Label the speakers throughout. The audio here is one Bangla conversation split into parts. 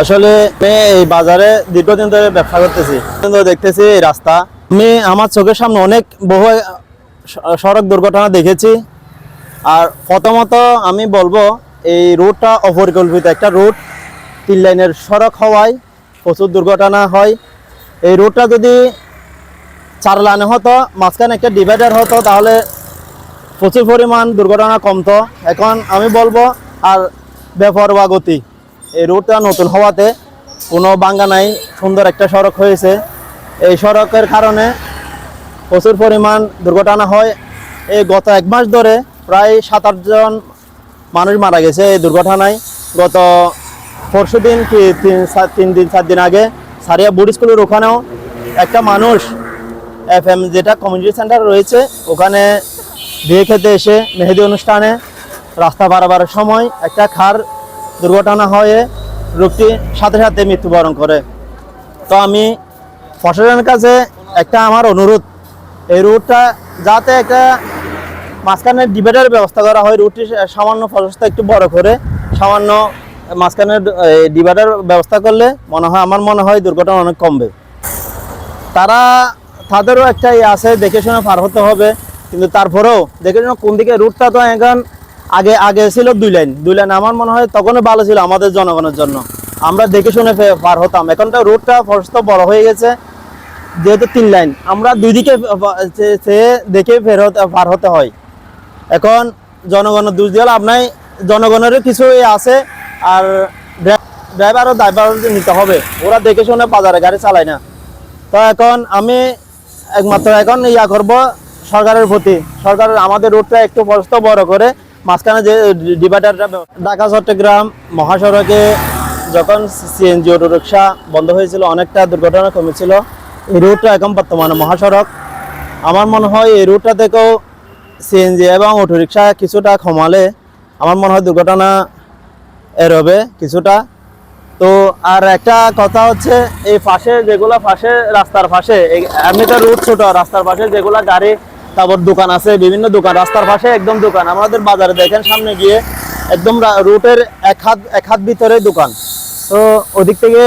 Speaker 1: আসলে এই বাজারে দীর্ঘদিন ধরে ব্যবসা করতেছি। দেখতেছি এই রাস্তা। আমি আমার চোখের সামনে অনেক বহু সড়ক দুর্ঘটনা দেখেছি। আর প্রথমত আমি বলব, এই রুটটা অপরিকল্পিত। একটা রুট তিন লাইনের সড়ক হওয়ায় প্রচুর দুর্ঘটনা হয়। এই রুটটা যদি চার লাইনে হতো, মাঝখানে একটা ডিভাইডার হতো, তাহলে প্রচুর পরিমাণ দুর্ঘটনা কমতো। এখন আমি বলব, আর বেপরোয়া গতি। এই রুটটা নতুন হওয়াতে কোনো বাঙ্গা নাই, সুন্দর একটা সড়ক হয়েছে। এই সড়কের কারণে প্রচুর পরিমাণ দুর্ঘটনা হয়। এই গত এক মাস ধরে প্রায় সাত আটজন মানুষ মারা গেছে এই দুর্ঘটনায়। গত পরশু দিন কি তিন তিন দিন, চার দিন আগে সারিয়া বুড় স্কুলের ওখানেও একটা মানুষ এফ এম যেটা কমিউনিটি সেন্টার রয়েছে, ওখানে বিয়ে খেতে এসে মেহেদি অনুষ্ঠানে রাস্তা বাড়াবার সময় একটা খার দুর্ঘটনা হয়ে রোগটি সাথে সাথে মৃত্যুবরণ করে। তো আমি প্রশাসনের কাছে একটা আমার অনুরোধ, এই রুটটা যাতে একটা মাঝখানে ডিভাইডার ব্যবস্থা করা হয় রুটটি সামান্য প্রশস্ত একটু বড় করে, সামান্য মাঝখানে ডিভাইডার ব্যবস্থা করলে মনে হয়, আমার মনে হয় দুর্ঘটনা অনেক কমবে। তারা, তাদেরও একটা ইয়ে আছে, দেখে শুনে পার হতে হবে, কিন্তু তারপরেও দেখে শুনে কোন দিকে রুটটা তো এখন আগে আগে ছিল দুই লাইন। দুই লাইন আমার মনে হয় তখনই ভালো ছিল আমাদের জনগণের জন্য। আমরা দেখে শুনে পার হতাম। এখন তো রুটটা প্রশস্ত বড় হয়ে গেছে, যেহেতু তিন লাইন। আমরা দুই দিকে চেয়ে দেখে ফের পার হতে হয়। এখন জনগণের দোষ দিয়ে আপনার জনগণেরও কিছু আছে, আর ড্রাইভারও ড্রাইভার নিতে হবে। ওরা দেখে শুনে বাজারে গাড়ি চালায় না। তো এখন আমি একমাত্র এখন ইয়া করব সরকারের প্রতি। সরকারের আমাদের রুটটা একটু বড় করে মাঝখানে যে ডিভাইডারটা ঢাকা, চট্টগ্রাম, মহাসড়কে যখন সিএনজি অটো রিক্সা বন্ধ হয়েছিল, অনেকটা দুর্ঘটনা কমেছিল। এই রুটটা এখন বর্তমানে মহাসড়ক। আমার মনে হয় এই রুটটা থেকেও সিএনজি এবং অটোরিকশা কিছুটা কমালে আমার মনে হয় দুর্ঘটনা এড়বে কিছুটা। তো আর একটা কথা হচ্ছে, এই পাশে যেগুলো পাশে, রাস্তার পাশে এমনিতে রুট ছোট, রাস্তার পাশে যেগুলা গাড়ি তারপর দোকান আছে, বিভিন্ন দোকান, রাস্তার পাশে একদম দোকান। আমাদের বাজারে দেখেন সামনে গিয়ে একদম রুটের এক হাত এক হাত ভিতরে দোকান। তো ওদিক থেকে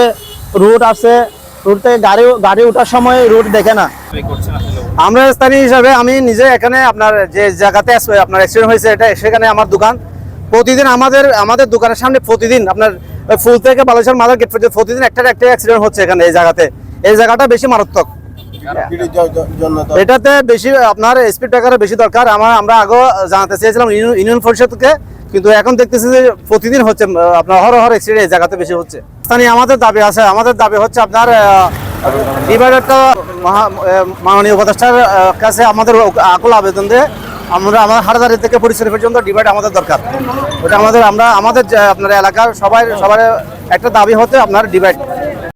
Speaker 1: রুট আছে রুট থেকে গাড়ি গাড়ি ওঠার সময় রুট দেখে না।
Speaker 2: আমরা স্থানীয় হিসাবে, আমি নিজে এখানে আপনার যে জায়গাতে আপনার অ্যাক্সিডেন্ট হয়েছে, এটা সেখানে আমার দোকান। প্রতিদিন আমাদের আমাদের দোকানের সামনে প্রতিদিন আপনার ফুল থেকে বালেশ্বর মাদার গেট প্রতিদিন একটা একটা অ্যাক্সিডেন্ট হচ্ছে এখানে, এই জায়গাতে। এই জায়গাটা বেশি মারাত্মক। এটাতে বেশি আপনার স্পিড ব্রেকারের বেশি দরকার। আমার আমরা আগেও জানাতে চেয়েছিলাম ইউনিয়ন- পরিষদকে কিন্তু এখন দেখতেছি যে প্রতিদিন হচ্ছে আপনার হর হর অ্যাক্সিডেন্ট এই জায়গাতে বেশি হচ্ছে। স্থানীয় আমাদের দাবি আছে আমাদের দাবি হচ্ছে আপনার ডিভাইডারটা মাননীয় উপদেষ্টার কাছে আমাদের আকুল আবেদন দিয়ে আমরা আমার হাটাদারি থেকে পরিচয় পর্যন্ত ডিভাইড আমাদের দরকার। ওটা আমাদের আমরা আমাদের আপনার এলাকার সবাই সবার একটা দাবি হতে আপনার ডিভাইড।